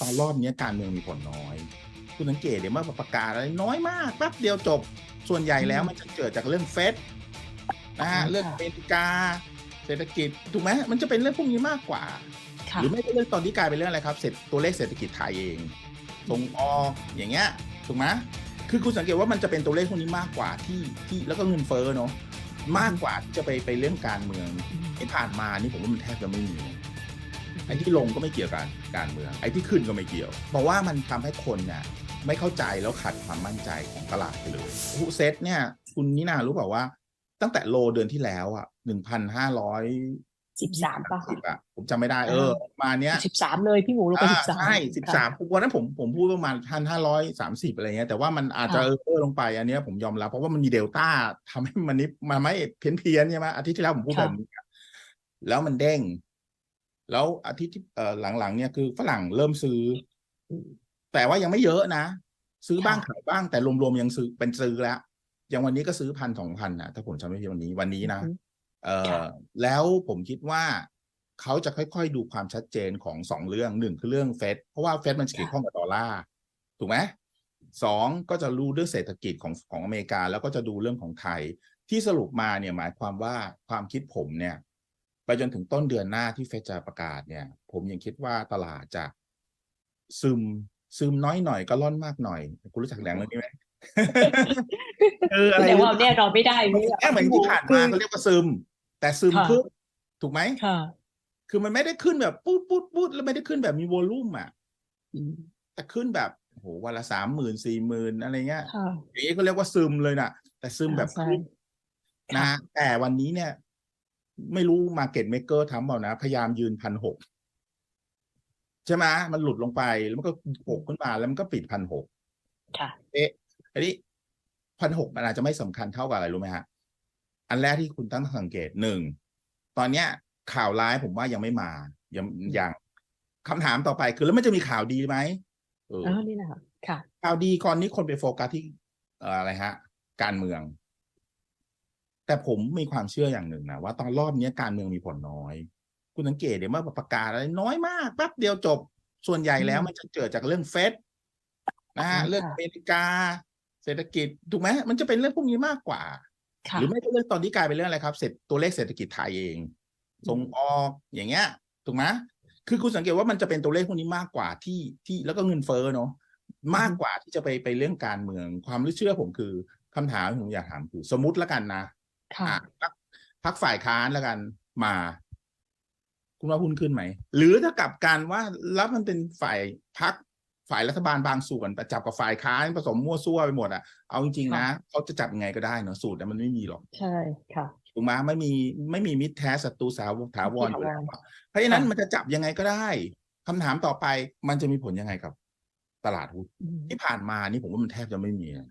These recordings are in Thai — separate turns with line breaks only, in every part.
ตอนรอบเนี้ยการเมืองมีผลน้อย คุณสังเกตเดี๋ยวเมื่อประกาศอะไรน้อยมากแป๊บเดียวจบส่วนใหญ่แล้วมันจะเกิดจากเรื่องเฟดนะฮะ
ค่ะ
เรื่องอเมริกา เศรษฐกิจถูกไหมมันจะเป็นเรื่องพวกนี้มากกว่า
ค่ะ
หรือไม่ก็เรื่องตอนนี้กลายเป็นเรื่องอะไรครับเศรษฐตัวเลขเศรษฐกิจไทยเองส่งออกอย่างเงี้ยถูกไหมคือคุณสังเกตว่ามันจะเป็นตัวเลขพวกนี้มากกว่าที่ที่แล้วก็เงินเฟ้อเนาะมากกว่าที่จะไปไปเรื่องการเมืองที่ผ่านมานี่ผมว่ามันแทบจะไม่มี ไอ้ที่ลงก็ไม่เกี่ยวกับการเมือง ไอ้ที่ขึ้นก็ไม่เกี่ยวเพราะว่ามันทำให้คนเนี่ยไม่เข้าใจแล้วขาดความมั่นใจของตลาดไปเลยฮูเซตเนี่ย คุณนินารู้เปล่าว่า ตั้งแต่โลเดือนที่แล้วอะหนึ่งพันห้าร้อย
สิบสามป่ะ
สิบอะผมจำไม่ได้เออประมาณเนี้ย
สิบสามเลยพี่หมูลงไป
อ่า
สิบสาม
ใช่สิบสามวันนั้นผมผมพูดประมาณพันห้าร้อยสามสิบอะไรเงี้ยแต่ว่ามันอาจจะ
ค่ะ
เออเออลงไปอันเนี้ยผมยอมรับเพราะว่ามันมีเดลต้าทำให้มันนี้มันไม่เพี้ยนเพี้ยนๆใช่ไหมอาทิตย์ที่แล้วผมพูดแบบนี้อะแล้วมันเด้ง แล้วอาทิตย์ที่เอ่อหลังๆเนี่ยคือฝรั่งเริ่มซื้อ แต่ว่ายังไม่เยอะนะ ซื้อบ้างขายบ้างแต่รวมๆยังซื้อเป็นซื้อแล้วอย่างวันนี้ก็ซื้อพันสองพันนะถ้าผมจำไม่ผิดวันนี้วันนี้นะ
อืม
เอ่อ
ค่ะ
แล้วผมคิดว่าเขาจะค่อยๆดูความชัดเจนของสองเรื่องหนึ่งคือเรื่องเฟดเพราะว่าเฟดมันเกี่ยวข้องกับดอลลาร์ถูกไหมสองก็จะรู้เรื่องเศรษฐกิจของของอเมริกา แล้วก็จะดูเรื่องของไทยที่สรุปมาเนี่ยหมายความว่าความคิดผมเนี่ย ไปจนถึงต้นเดือนหน้าที่เฟดจะประกาศเนี่ย ผมยังคิดว่าตลาดจะซึมซึมน้อยหน่อยก็ร่อนมากหน่อย คุณรู้จักแหล่งเรื่องนี้ไหมเอออะไร
แต่ว่าแน่นอนไม่ได้
มันแค่เหมือนที่ผ่านมาเขาเรียกว่าซึม แต่ซึม
ค่ะ
ขึ้นถูกไหม
ค่ะ
คือมันไม่ได้ขึ้นแบบปุ๊ดปุ๊ดปุ๊ดแล้วไม่ได้ขึ้นแบบมีวอลลุ่มอะ
อืม
แต่ขึ้นแบบโอ้โหวันละสามหมื่นสี่หมื่นอะไรเงี้ย
ค่ะ
อย่างนี้ก็เรียกว่าซึมเลยนะแต่ซึมแบบ
ใช่
ขึ้น
ค่ะ
นะแต่วันนี้เนี่ย ไม่รู้มาเก็ตเมเกอร์ทำเปล่านะ พยายามยืนพันหกใช่ไหมมันหลุดลงไปแล้วมันก็หกขึ้นมาแล้วมันก็ปิดพันหก
ค่ะ
เอ๊ะอันนี้พันหกมันอาจจะไม่สำคัญเท่ากับอะไรรู้ไหมฮะ อันแรกที่คุณตั้งสังเกตหนึ่ง ตอนเนี้ย ข่าวร้ายผมว่ายังไม่มายังยังคำถามต่อไปคือแล้วมันจะมีข่าวดีไหมเออ
อ๋อนี่นะคะค่ะ
ข่าวดีก่อนนี้คนไปโฟกัสที่เอ่ออะไรฮะ การเมือง แต่ผมมีความเชื่ออย่างหนึ่งนะว่าตอนรอบเนี้ยการเมืองมีผลน้อย คุณสังเกตเดี๋ยวเมื่อประกาศอะไรน้อยมากแป๊บเดียวจบส่วนใหญ่แล้ว
อืม
มันจะเกิดจากเรื่องเฟดนะฮะ
ค่ะ
เรื่องอเมริกา เศรษฐกิจถูกไหมมันจะเป็นเรื่องพวกนี้มากกว่า
ค่ะ
หรือไม่ก็เรื่องตอนนี้กลายเป็นเรื่องอะไรครับเสร็จตัวเลขเศรษฐกิจไทยเอง ส่งออกอย่างเงี้ยถูกไหมคือคุณสังเกตว่ามันจะเป็นตัวเลขพวกนี้มากกว่าที่ที่แล้วก็เงินเฟ้อเนาะมากกว่าที่จะไปไปเรื่องการเมือง ความรู้เชื่อผมคือคำถามที่ผมอยากถามคือ สมมติแล้วกันนะ
ค่ะ
อะ พักพักฝ่ายค้านแล้วกันมา คุณว่าหุ้นขึ้นไหม หรือถ้ากลับกันว่าแล้วมันเป็นฝ่ายพักฝ่ายรัฐบาลบางส่วนแต่จับกับฝ่ายค้านผสมมั่วซั่วไปหมดอะเอาจริงๆนะเขาจะจับยังไงก็ได้เนาะสูตรเนี่ยมันไม่มีหรอก
ใช่ค่ะ
ถูกไหมไม่มีไม่มีมิตรแท้ศัตรูสาวถาวร
ถาวร
อยู่แล้วอะเพราะฉะนั้น
ค่ะ
มันจะจับยังไงก็ได้คำถามต่อไปมันจะมีผลยังไงกับ ตลาดหุ้น
อืม
ที่ผ่านมานี่ผมว่ามันแทบจะไม่มีนะ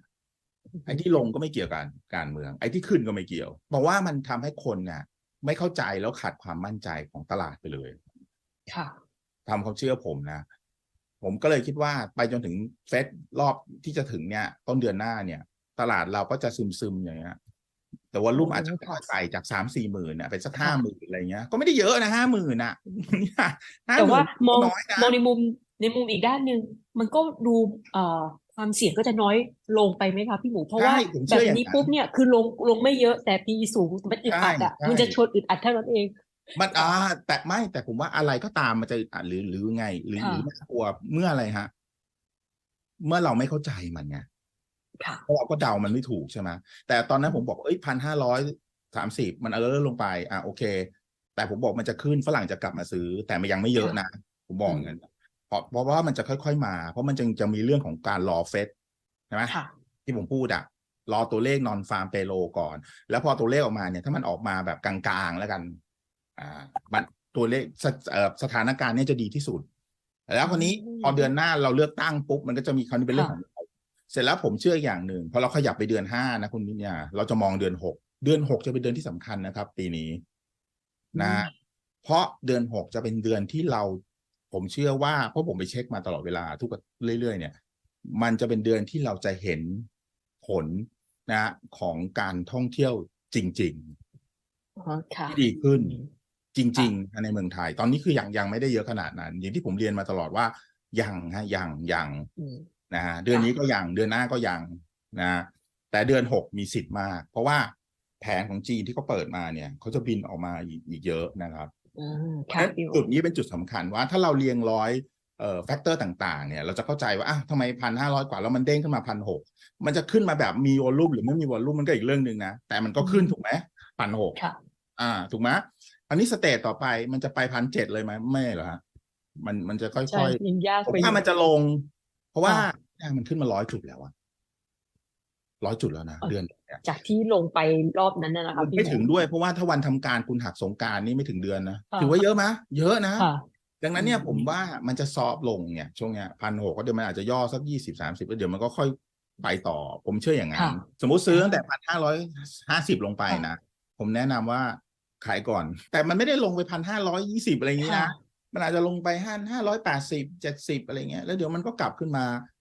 ไอ้ที่ลงก็ไม่เกี่ยวกับการเมือง ไอ้ที่ขึ้นก็ไม่เกี่ยวเพราะว่ามันทำให้คนเนี่ยไม่เข้าใจแล้วขาดความมั่นใจของตลาดไปเลย
ค่ะ
ทำความเชื่อผมนะ ผมก็เลยคิดว่าไปจนถึงเฟดรอบที่จะถึงเนี่ย ต้นเดือนหน้าเนี่ย ตลาดเราก็จะซึมซึมๆอย่างเงี้ยแต่ว่ารุ่มอาจจะ
โอ้ค่ะ
ใส่จากสามสี่หมื่นเนี่ยเป็นสัก
ค่ะ
ห้าหมื่นอะไรเงี้ย ก็ไม่ได้เยอะนะห้าหมื่นอะห้า
แต่
หมื่
ว่านมอง
น้อยนะ
มองในมุมในมุมอีกด้านหนึ่งมันก็ดูเอ่อ ความเสี่ยงก็จะน้อยลงไปไหมคะพี่หมูเพราะว่า
ใช่ผม
แบ
เชื่
บ
ออย่าง
นี้
นั้น
ปุ๊บเนี่ยคือลงลงไม่เยอะแต่ปีสูงมันอึดอัดอะ
ใช่
มันจะ
ใช่
ชวนอึดอัดเท่านั้นเอง
มันอ่าแต่ไม่แต่ผมว่าอะไรก็ตามมันจะอึดอัดหรือหรือไง หรือ
ค่ะ
หรือน่ากลัวเมื่ออะไรฮะ เมื่อเราไม่เข้าใจมันไง
ค่ะ
เพราะเราก็เดามันไม่ถูกใช่ไหมแต่ตอนนั้นผมบอกเอ้ยพันห้าร้อยสามสิบมันเออลงไปอะโอเค แต่ผมบอกมันจะขึ้นฝรั่งจะกลับมาซื้อ แต่มันยังไม่เยอะนะผมบอกอย่างนั้น เพราะเพราะว่ามันจะค่อยๆมา เพราะมันจึงจะมีเรื่องของการรอเฟดใช่ไหม
ค่ะ
ที่ผมพูดอะรอตัวเลขนอนฟาร์มเปโลก่อน แล้วพอตัวเลขออกมาเนี่ย ถ้ามันออกมาแบบกลางๆแล้วกัน อ่ามันตัวเลขสเอ่อสถานการณ์เนี่ยจะดีที่สุด แล้วคนนี้
อืม
พอเดือนหน้าเราเลือกตั้งปุ๊บมันก็จะมีคราวนี้เป็นเรื่องของเราเสร็จแล้วผมเชื่ออย่างหนึ่งพอเราขยับไปเดือนห้านะคุณนิยาเราจะมองเดือนหกเดือนหกจะเป็นเดือนที่สำคัญนะครับ ปีนี้นะ เพราะเดือนหกจะเป็นเดือนที่เรา ผมเชื่อว่าเพราะผมไปเช็คมาตลอดเวลาทุกเรื่อย ๆ เนี่ย มันจะเป็นเดือนที่เราจะเห็นผลนะของการท่องเที่ยวจริง
อ๋อค่ะ
ๆที่ดีขึ้น
อืม
จริง ๆ ในเมืองไทย ตอนนี้คือยังยังไม่ได้เยอะขนาดนั้น อย่างที่ผมเรียนมาตลอดว่ายังฮะยังยัง
อืม
นะฮะเดือนนี้ก็ยังเดือนหน้าก็ยังนะแต่เดือนหกมีสิทธิ์มาก เพราะว่าแผนของจีนที่เขาเปิดมาเนี่ยเขาจะบินออกมาอีกอีกเยอะนะครับ
อ่า
เพราะ
ค่ะ
ฉะนั้น
พี่หมู
จุดนี้เป็นจุดสำคัญว่าถ้าเราเรียงร้อยเอ่อแฟกเตอร์ต่างๆ เนี่ย เราจะเข้าใจว่าอะทำไมพันห้าร้อยกว่าแล้วมันเด้งขึ้นมาพันหกมันจะขึ้นมาแบบมีวอลลุ่มหรือไม่มีวอลลุ่มมันก็อีกเรื่องหนึ่งนะ แต่มันก็ขึ้นถูกไหมพันหก
ค่ะ
อ่า ถูกไหมอันนี้สเตจต่อไปมันจะไปพันเจ็ดเลยไหมไม่เหรอฮะมันมันจะค่
ใช่
อย
ยังยาก
ๆผม
ไปอ
ว่า
ยู่
มันจะลง เพราะว่า
ค่ะ
เนี่ยมันขึ้นมาร้อยจุดแล้วอะ ร้อยจุดแล้วนะเดือนเนี่ย
จากที่ลงไปรอบนั้นนะนะคะพี่
ไม่ถึง
ห
ด้วยเพราะว่าถ้าวันทำการคุณหักสงกรารนี่ไม่ถึงเดือนนะ
ค่ะ
ถือว่าเยอะไหมเยอะนะ
ค่ะ
ดังนั้นเนี่ย
อืม
ผมว่ามันจะซอฟต์ลงเนี่ยช่วงเนี้ยพันหกก็เดี๋ยวมันอาจจะย่อสักยี่สิบสามสิบแล้วเดี๋ยวมันก็ค่อยไปต่อ ผมเชื่ออย่างนั้น
ค่ะ
สมมุติซื้อตั้งแต่พันห้าร้อยห้าสิบลงไป
ค่ะ
นะผมแนะนำว่าขายก่อน แต่มันไม่ได้ลงไปพันห้าร้อยยี่สิบอะไรอย่างนี้
ค่ะ
นะมันอาจจะลงไปห้าห้าร้อยแปดสิบเจ็ดสิบอะไรเงี้ยแล้วเดี๋ยวมันก็กลับขึ้นมา
อืม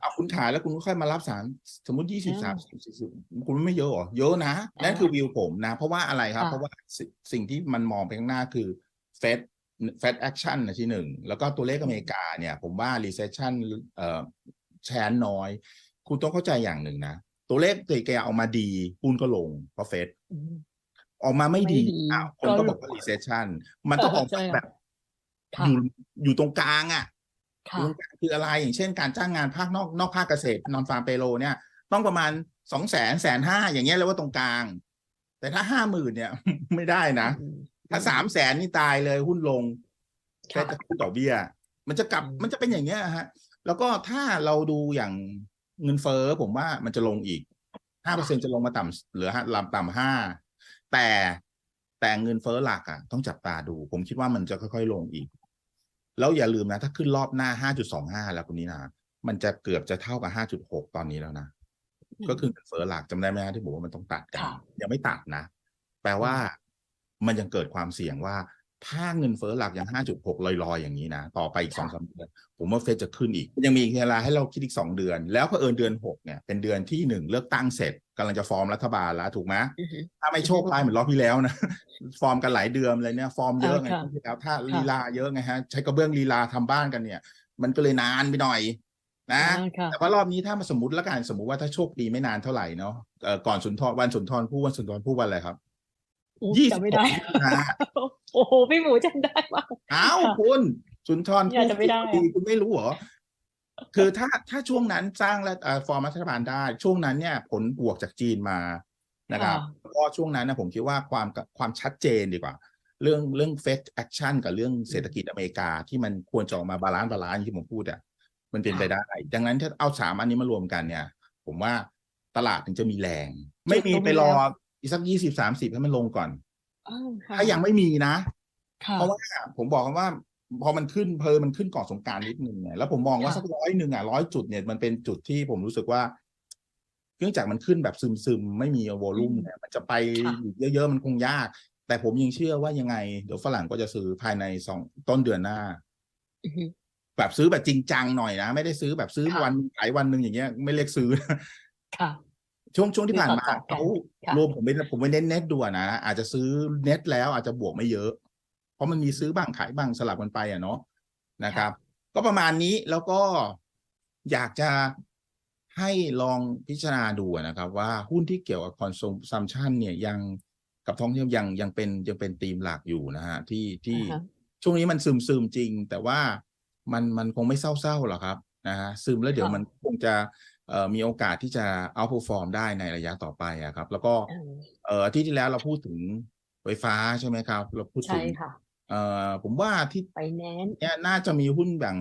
เอาคุณขายแล้วคุณก็ค่อยมารับสารสมมติยี่สิบ
อ่า
สามสิบสี่สิบคุณไม่เยอะเหรอเยอะนะนั่น
อ่า
คือวิวผมนะ เพราะว่าอะไรครับ
ค่ะ
เพราะว่าสิสิ่งที่มันมองไปข้างหน้าคือเฟดเฟดแอคชั่นนะที่หนึ่ง แล้วก็ตัวเลขอเมริกาเนี่ย ผมว่า recession เอ่อแชนน้อย คุณต้องเข้าใจอย่างหนึ่งนะ ตัวเลขตัวแกออกมาดีหุ้นก็ลงเพราะเฟด
อืม
ออกมาไม่ดี
ไม่ดี
อ้าวคน
ก็
ก็บอกว่า recession มันต้องออก
ใช่
มา
ค่ะ
แบบ
ค่ะ
อยู่อยู่ตรงกลางอะ
ค่ะ
วงการคืออะไรอย่างเช่นการจ้างงานภาคนอกนอกภาคเกษตรนอนฟาร์มเปโลเนี่ย ต้องประมาณสองแสนแสนห้าอย่างเงี้ยแล้วว่าตรงกลาง แต่ถ้าห้าหมื่นเนี่ย ไม่ได้นะ
อืม
ถ้าสามแสนนี่ตายเลยหุ้นลงแค่
ค่ะ
จะขึ้นดอกเบี้ย มันจะกลับ
อืม
มันจะเป็นอย่างเงี้ยฮะ แล้วก็ถ้าเราดูอย่างเงินเฟ้อผมว่ามันจะลงอีกห้าเปอร์เซ็นจะลงมาต่ำเหลือห้าลำต่ำห้าแต่แต่เงินเฟ้อหลักอะ ต้องจับตาดู ผมคิดว่ามันจะค่อยๆลงอีก แล้วอย่าลืมนะ ถ้าขึ้นรอบหน้า 5.25 แล้วคุณนี้นะมันจะเกือบจะเท่ากับ 5.6 ตอนนี้แล้วนะ ก็คือเงินเฟ้อหลักจำได้ไหมฮะที่บอกว่ามันต้องตัดกัน
ค่ะ
ยังไม่ตัดนะ แปลว่ามันยังเกิดความเสี่ยงว่า ถ้าเงินเฟ้อหลักยัง5.6 ลอยๆ อย่างนี้นะ ต่อไปอีกสองสามเดือน ผมว่าเฟดจะขึ้นอีก ยังมีอีกเวลาให้เราคิดอีกสองเดือน แล้วพอเผอิญเดือนหกเนี่ย เป็นเดือนที่หนึ่งเลือกตั้งเสร็จกำลังจะฟอร์มรัฐบาลแล้วถูกไหม
อือฮึ
ถ้าไม่โชคร้ายเหมือนรอบที่แล้วนะ ฟอร์มกันหลายเดือนเลยเนี่ย ฟอร์มเยอะไง
อ่าค่ะ
รอบที่แล้วถ้า
ค่ะ
ลีลาเยอะไงฮะ ใช้กระเบื้องลีลาทำบ้านกันเนี่ย มันก็เลยนานไปหน่อยนะ
อ่าค่ะ
แต่ว่ารอบนี้ถ้ามาสมมติแล้วกันสมมติว่าถ้าโชคดีไม่นานเท่าไหร่เนาะเอ่อก่อนสุนทรวันสุนทรผู้วันสุนทรผู้วันอะไรครับ
โอ้
ยี่สิ
จำ
บ
ไม่
ห
ได้
กมิถุนา
โอ้โหพี่หมูจำได้มาก
อ้าว
ค่ะ
คุณสุนทร
เนี่ย
ผู้
จำไม่ได้อะ
ดีคุณไม่รู้เหรอคือถ้าถ้าช่วงนั้นสร้างและเอ่อฟอร์มรัฐบาลได้ ช่วงนั้นเนี่ยผลบวกจากจีนมานะครับ
ค่ะ
แล้วก็ช่วงนั้นนะผมคิดว่าความความชัดเจนดีกว่า เรื่องเรื่องเฟดแอคชั่นกับเรื่องเศรษฐกิจอเมริกาที่มันควรจะออกมาบาลานซ์บาลานซ์ที่ผมพูดอะมันเป็นไปได้ ดังนั้นถ้าเอาสามอันนี้มารวมกันเนี่ย ผมว่าตลาดถึงจะมีแรง ไม่มีไปรอ อีกสักยี่สิบสามสิบให้มันลงก่อน
อ้าวค่ะ
ถ้ายังไม่มีนะ
ค่ะ
เพราะว่าผมบอกกันว่า พอมันขึ้นเพอมันขึ้นก่อนสงกรารนิดนึงเนี่ยแล้วผมมองว่า
ค่ะ
สักร้อยหนึ่งอะร้อยจุดเนี่ยมันเป็นจุดที่ผมรู้สึกว่าเนื่องจากมันขึ้นแบบซึมๆ ไม่มีวอลลุ่มเนี่ยมันจะไป
ค่ะ
อีกเยอะๆ มันคงยาก แต่ผมยังเชื่อว่ายังไง เดี๋ยวฝรั่งก็จะซื้อภายในสองต้นเดือนหน้า
อือฮึ
แบบซื้อแบบจริงจังหน่อยนะ ไม่ได้ซื้อแบบซื้อ
ค่ะ
วันขายวันหนึ่งอย่างเงี้ย ไม่เรียกซื้อ
ค่ะ
ช่วงช่วงที่ผ่านมา
ซื้อต่อๆกัน
เขา
ค่ะ
รวมผมไม่ผมไม่เน้นเน็ตด่วนนะอาจจะซื้อเน็ตแล้วอาจจะบวกไม่เยอะ เพราะมันมีซื้อบ้างขายบ้างสลับกันไปอะเนาะนะครับ ก็ประมาณนี้แล้วก็อยากจะให้ลองพิจารณาดูนะครับ ว่าหุ้นที่เกี่ยวกับคอนซัมชันเนี่ยยังกับท่องเที่ยวยังยังเป็นยังเป็นธีมหลักอยู่นะฮะที่ที่
อ่าฮะ
ช่วงนี้มันซึมซึมจริง แต่ว่ามันมันคงไม่เศร้าๆหรอกครับนะฮะซึมแล้วเดี๋ยว
ค่ะ
มันคงจะเอ่อ มีโอกาสที่จะเอาพ r ฟอร์มได้ในระยะต่อไปอะครับ แล้วก็
อ่า
เอ่ออาที่ที่แล้วเราพูดถึงไฟฟ้าใช่ไหมครับ เราพูดถึ
ใช่
ง
ค่ะ
เอ่อผมว่าที่
ไปแนนซ์
เนี่ยน่าจะมีหุ้นแบ่ง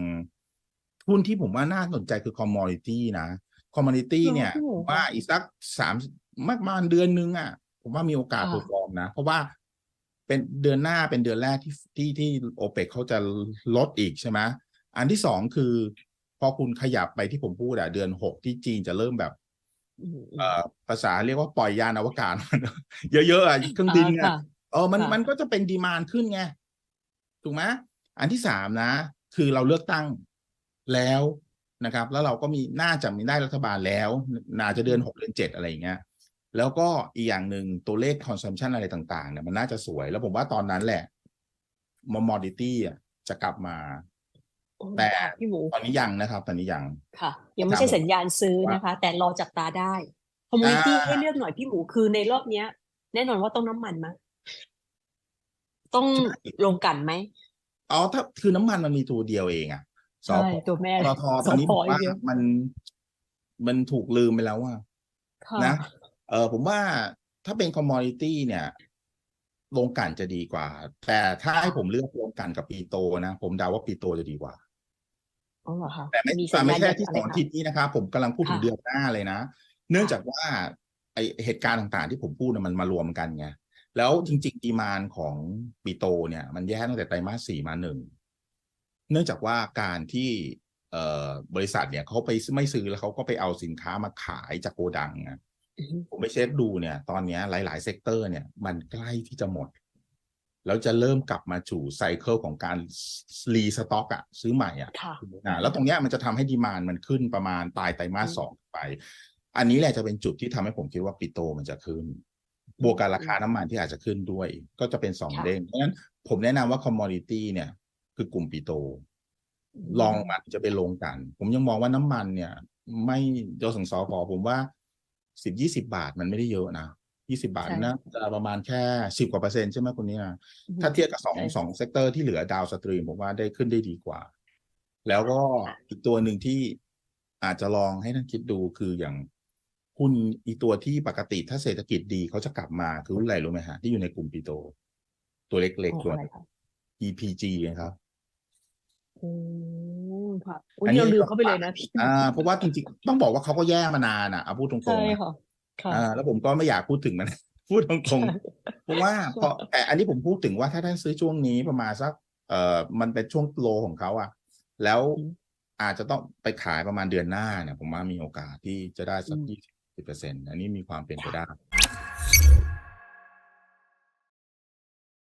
หุ้นที่ผมว่าน่าสนใจคือ commodity นะ commodity
เหรอ
เนี่ย
พี่หมู
ผมว่าอีกสักสามมากมาณเดือนนึงอะ ผมว่ามีโอกาส
ค่ะ
เพอร์ฟอร์มนะ เพราะว่าเป็นเดือนหน้าเป็นเดือนแรกที่ที่ที่โอเปกเขาจะลดอีกใช่ไหมอันที่สองคือ พอคุณขยับไปที่ผมพูดอะเดือนหกที่จีนจะเริ่มแบบ
อืมอืม
เอ่อภาษาเรียกว่าปล่อยยานอวกาศ เยอะๆอะเครื่องบิน
อ่า
เนี่ย
ค่ะ
เออมัน
ค่ะ
มันก็จะเป็นดีมานขึ้นไง ถูกไหมอันที่สามนะ คือเราเลือกตั้งแล้วนะครับ แล้วเราก็มีน่าจะมีได้รัฐบาลแล้ว น่าจะเดือนหกเดือนเจ็ดอะไรอย่างเงี้ยแล้วก็อีกอย่างหนึ่งตัวเลข consumption อะไรต่างๆเนี่ยมันน่าจะสวย แล้วผมว่าตอนนั้นแหละ mommodity อะจะกลับมา
โอ้
แต่
ค่ะพี่หมู
ตอนนี้ยังนะครับ ตอนนี้ยัง
ค่ะ ยังไม่ใช่สัญญาณซื้อนะคะ แต่รอจับตาได้คอมมูนิตี้
อ่า
ให้เลือกหน่อยพี่หมูคือในรอบเนี้ย แน่นอนว่าต้องน้ำมันมะต้องลงกลั่นไหม
อ๋อถ้าคือน้ำมันมันมีตัวเดียวเองอะส
ใช่
พ
ตัวแม่
ปตทตอนนี้
ส
ผ
พ
มว่า
เดียว
มัน มันถูกลืมไปแล้วว่า
ค่ะ
นะเออผมว่าถ้าเป็นคอมมอดิตี้เนี่ยโรงกลั่นจะดีกว่า แต่ถ้าให้ผมเลือกโรงกลั่นกับปีโตนะ ผมเดาว่าปีโตจะดีกว่า
อ๋อเหรอคะ
แต่ไม่
มี
แต่
สัญ
ไม่
ญาณ
ใช่
จาก
ที่
อะ
ส
ไร
อง
คะ
ทิศนี้นะครับ ผมกำลังพูดถึง
ค่ะ
เดือนหน้าเลยนะ เนื่องจากว่าไอเหตุการณ์ต่างๆ ที่ผมพูดน่ะมันมารวมกันไงแล้วจริงๆดีมานของปีโตเนี่ย มันแย่ตั้งแต่ไตรมาสสี่มาหนึ่งเนื่องจากว่าการที่เอ่อบริษัทเนี่ยเขาไปไม่ซื้อแล้วเขาก็ไปเอาสินค้ามาขายจากโกดังไง
อือฮึ
ผมไปเช็คดูเนี่ย ตอนเนี้ยหลาย ๆ เซกเตอร์เนี่ย มันใกล้ที่จะหมด แล้วจะเริ่มกลับมาสู่ไซเคิลของการรีสต็อกอะซื้อใหม่อะ
ค่ะ
อ่าแล้วตรงเนี้ยมันจะทำให้ดีมานมันขึ้นประมาณปลายไตรมาส
อืม
สองไป อันนี้แหละจะเป็นจุดที่ทำให้ผมคิดว่าปิโตมันจะขึ้น บวกกับราคาน้ำมันที่อาจจะขึ้นด้วย ก็จะเป็นสอง
ค่ะ
เด้งเพราะฉะนั้นผมแนะนำว่าคอมมอดิตี้เนี่ย คือกลุ่มปิโตลองมาจะไปลงกัน ผมยังมองว่าน้ำมันเนี่ย ไม่โดยสังสอพอผมว่าสิบยี่สิบาทมันไม่ได้เยอะนะ ยี่สิบาท
ใช่
นะจะประมาณแค่สิบกว่าเปอร์เซ็นต์ใช่ไหมคุณเนี่ย
อือฮึ
ถ้าเทียบกับสอง
ใช่
สองเซกเตอร์ที่เหลือดาวสตรีมผมว่าได้ขึ้นได้ดีกว่า แล้วก็อีกตัวหนึ่งที่อาจจะลองให้ท่านคิดดูคืออย่างหุ้นอีตัวที่ปกติถ้าเศรษฐกิจดีเขาจะกลับมาคือหุ้นอะไรรู้ไหมฮะ ที่อยู่ในกลุ่มปิโต ตัวเล็ก
อ๋อ
ๆตัว
อะไรคะ
EPG นะครับ
อืมค่ะอุ้ย
อันนี้
เราลืมเข้าไปเลยนะพี่
อ่าเพราะว่าจริงๆ ต้องบอกว่าเขาก็แย่มานานอะเอาพูดตรง
ใช่
ๆนะ
ค่ะค่ะ
อ่าแล้วผมก็ไม่อยากพูดถึงมัน พูดตรงๆเพราะว่าพอแต่อันนี้ผมพูดถึงว่าถ้าท่านซื้อช่วงนี้ประมาณสักเอ่อมันเป็นช่วงโลของเขาอะแล้ว
อืม
อาจจะต้องไปขายประมาณเดือนหน้าเนี่ย ผมว่ามีโอกาสที่จะได้สัก
อืม
ยี่สิบเปอร์เซ็นต์อันนี้มีความเป็นไป
ค่ะ
ได้